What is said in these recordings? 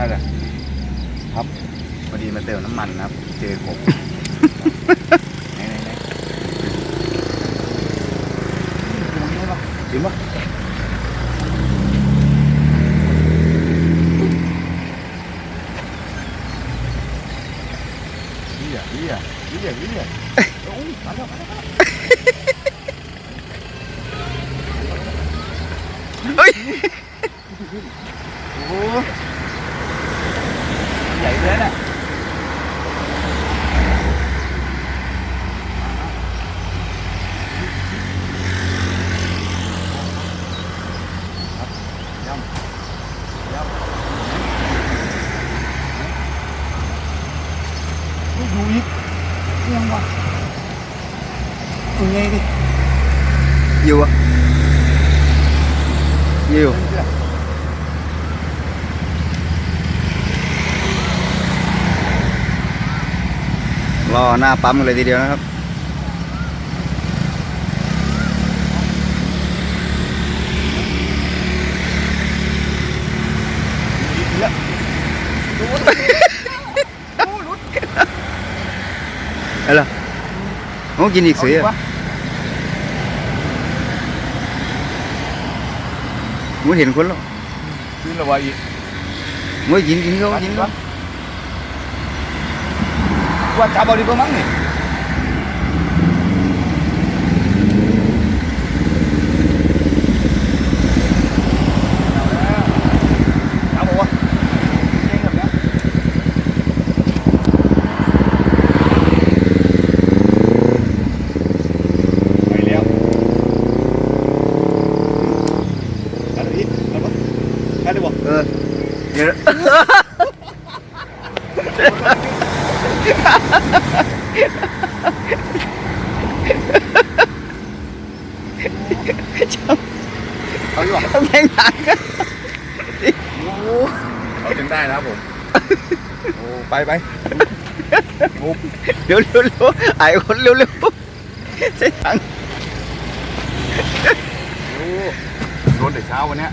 นั่นแหละครับพอดีมาเติมน้ำมันนะครับ เจอกบไหนไหนไหนถึงปะเหี้ยเหี้ยเหี้ยเหี้ยโอ้ยมาแล้วมาแล้วมาแล้วเฮ้ยโอ้ โหใหญ่เลยน่ะค ล่อหน้าปั๊มกันเลยทีเดียวนะครับอะไรโอ้กินอีกเสียมึงเห็นคนแล้วขึ้นระวายอีกมึงกินกินเขากินกว่ามั้งนี่จับเอาวะเก่งแบบเนี้ยไปแล้วกันอีกกันปะกั นได้บ่เออเดี๋ยว เอาดีกว่าแม่งหลังเอาจนได้นะครับผมโอ้ไปไปโอ้เร็วเร็วเร็วไอ้คนเร็วเร็วใช่ถังโหโดนแต่เช้าวันเนี้ย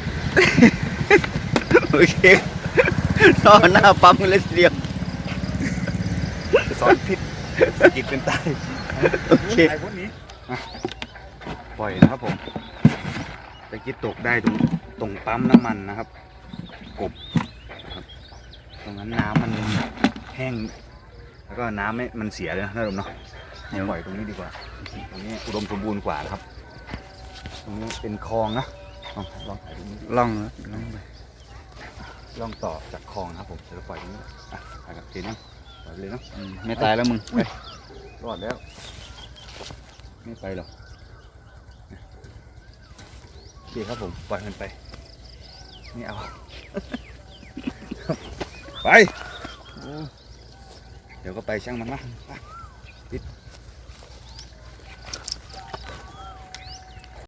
โอเครอหน้าปั๊มเลยทีเดียวสอนผิด สะกิดเป็นตายโอเคไอ้พวกนี้อะปล่อยนะครับผมตะกี้ตกได้ตรงตรงปั๊มน้ำมันนะครับ กบนะครับตรงนั้นน้ำมันแห้ง แล้วก็น้ำไม่มันเสียเลยนะท่านผู้ชมเนาะเดี๋ยวปล่อยตรงนี้ดีกว่า ตรงนี้อุดมสมบูรณ์กว่านะครับ ตรงนี้เป็นคลองนะลองลองถ่ายตรงนี้ล่องนะล่องไปลองต่อจากคลองนะครับผมเดี๋ยวเราปล่อยตรงนี้อะถ่ายกับเจนนะปล่อย ไปเลยเนาะอืมไม่ตายแล้วมึงไปรอดแล้ว ไม่ไปหรอกโอเคครับผมปล่อยมันไปไม่เอา ไปโอ้เดี๋ยวก็ไปช่างมันนะไปปิด